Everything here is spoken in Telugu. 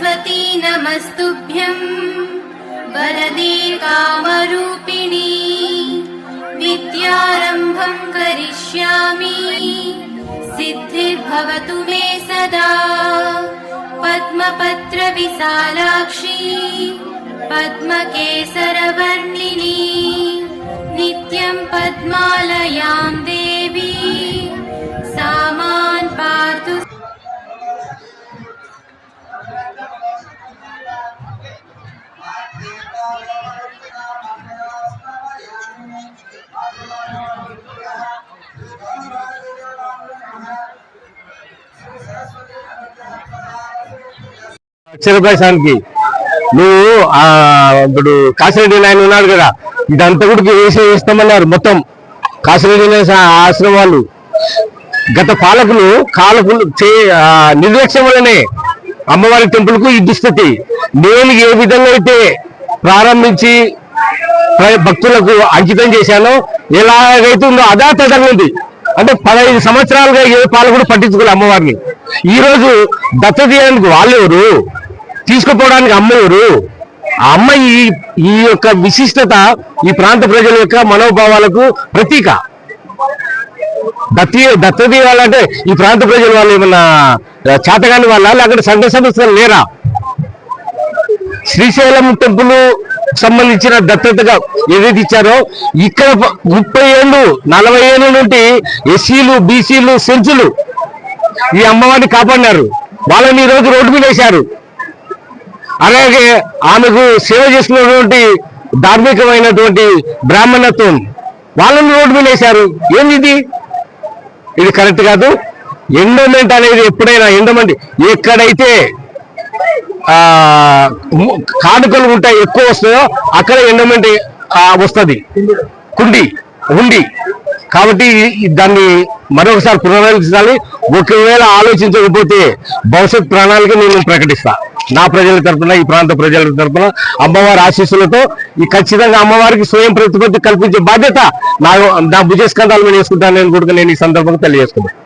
सरस्वती नमस्तुभ्यम् वरदे कामरूपिणी विद्यारम्भं करिष्यामि। सिद्धिर्भवतु मे सदा। पद्मपत्रविशालाक्षी पद्मकेसरवर्णिनी नित्यं पद्मालयां देवी అక్షరప్రసానికి నువ్వు ఆ ఇప్పుడు కాసిరెడ్డి నాయన ఉన్నాడు కదా ఇదంతా కూడా వేసి వేస్తామన్నారు మొత్తం. కాసిరెడ్డి ఆశ్రమం వాళ్ళు గత పాలకులు కాలకులు చే నిర్లక్ష్యం వల్లనే అమ్మవారి టెంపుల్కు ఈ దుస్థితి. నేను ఏ విధంగా అయితే ప్రారంభించి భక్తులకు అంకితం చేశానో ఎలాగైతే ఉందో అదా ఉంది అంటే పదహైదు సంవత్సరాలుగా ఏ పాలకుడు పట్టించుకోలే అమ్మవారిని. ఈ రోజు దత్త తీయడానికి వాళ్ళెవరు? తీసుకుపోవడానికి అమ్మ ఎవరు? ఆ అమ్మ ఈ ఈ యొక్క విశిష్టత ఈ ప్రాంత ప్రజల యొక్క మనోభావాలకు ప్రతీక. దత్తి దత్త అంటే ఈ ప్రాంత ప్రజలు వాళ్ళు ఏమన్నా చేతగాని వాళ్ళ? అక్కడ సంఘ సంస్థలు లేరా? శ్రీశైలం టెంపుల్ సంబంధించిన దత్తతగా ఏదైతే ఇచ్చారో ఇక్కడ ముప్పై ఏళ్ళు నలభై ఏళ్ళ నుండి ఎస్సీలు బీసీలు సెంచులు ఈ అమ్మవారిని కాపాడినారు. వాళ్ళని ఈ రోజు రోడ్డు మీద వేశారు. అలాగే ఆమెకు సేవ చేసినటువంటి ధార్మికమైనటువంటి బ్రాహ్మణత్వం. వాళ్ళని రోడ్డు మీద వేశారు. ఏంది ఇది ఇది కరెక్ట్ కాదు. ఎండోమెంట్ అనేది ఎప్పుడైనా ఎండోమెంట్ ఎక్కడైతే కానుకలు ఉంటాయి ఎక్కువ వస్తాయో అక్కడ ఎండోమెంట్ వస్తుంది. కుండి ఉండి. కాబట్టి దాన్ని మరొకసారి పునరాలోచించాలి. ఒకవేళ ఆలోచించకపోతే భవిష్యత్ ప్రణాళిక నేను ప్రకటిస్తాను నా ప్రజల తరఫున ఈ ప్రాంత ప్రజల తరఫున అమ్మవారి ఆశీస్సులతో ఈ ఖచ్చితంగా అమ్మవారికి స్వయం ప్రతిపత్తి కల్పించే బాధ్యత నా నా భుజస్కంధాలు నేను వేసుకుంటాను నేను కూడా నేను ఈ సందర్భంగా తెలియజేసుకున్నాను